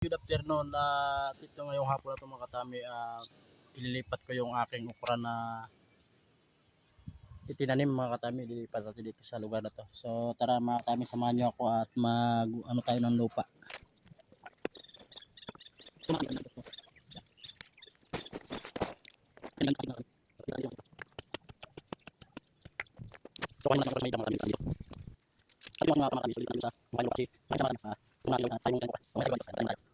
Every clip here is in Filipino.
Good afternoon. Uh, ito ngayong hapon na ito mga katami. ah, ililipat ko yung aking okra na itinanim mga katami. Ililipat natin dito sa lugar na to. So tara mga katami, samahan nyo ako at mag ano tayo ng lupa. So kaya natin may mga dito. Sabi mo mga kami dito sa mga kasi may sama na kung ano yung tayo ng lupa. Kung ano yung tayo Kaya nakalisiguro kung mga kami. At yung mga iba. Kaya kami natin isa. Wala ba? Kasi yung mga kami natin yung mga kami natin yung mga kami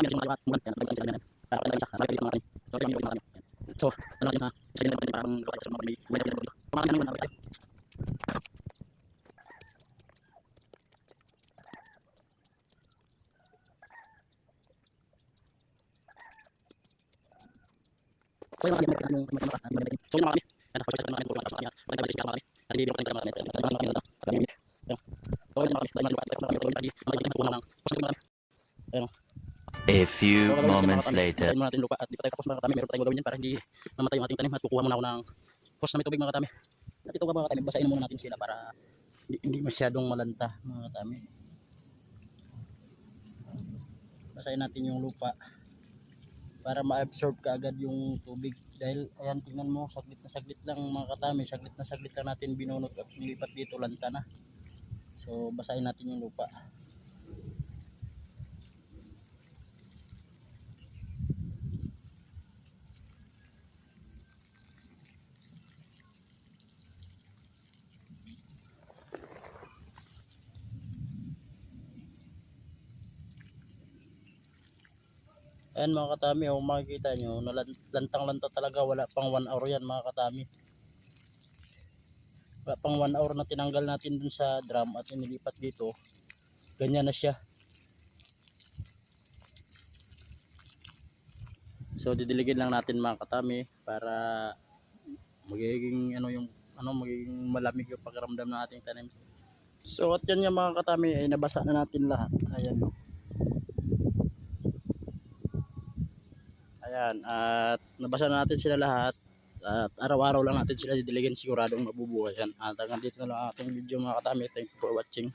natin yung mga kami para kami isa. Para kami mga kami. So kami yung mga kami. So, ano natin na isa din natin parang lupa sa mga kami. Wala din dito. Mga kami naman natin. So yung mga natin yung mga kami natin. So yung mga kami. Ano, pag sa mga kami, mga kami, mga mga kami, mga kami, at hindi ko tayo mga kami, mga mga kami, mga kami, So yung mga kami, mga kami, mga kami, mga kami, mga kami, mga kami, mga kami, A few So, moments mga later. Tayo muna natin lupa at di pa tayo tapos mga katami. Meron pa tayong gagawin yan para hindi mamatay yung ating tanim at kukuha muna ako ng hose na may tubig mga katami. At ito mga katami, basahin muna natin sila para hindi, hindi masyadong malanta mga katami. Basahin natin yung lupa para ma-absorb kaagad yung tubig. Dahil ayan tingnan mo saglit na saglit lang mga katami saglit na saglit lang natin binunot at nilipat dito lanta na. So basahin natin yung lupa Ayan mga katami, kung makikita nyo, lantang-lanta talaga, wala pang 1 hour yan mga katami. Wala pang 1 hour na tinanggal natin dun sa drum at inilipat dito. Ganyan na siya. So didiligin lang natin mga katami para magiging ano yung ano magiging malamig yung pakiramdam ng ating tanim. So at yan yung mga katami ay nabasa na natin lahat. Ayan. Ayan, at nabasa na natin sila lahat. At araw-araw lang natin sila didiligin siguradong mabubuhay yan. At hanggang dito na lang ang ating video mga katami. Thank you for watching.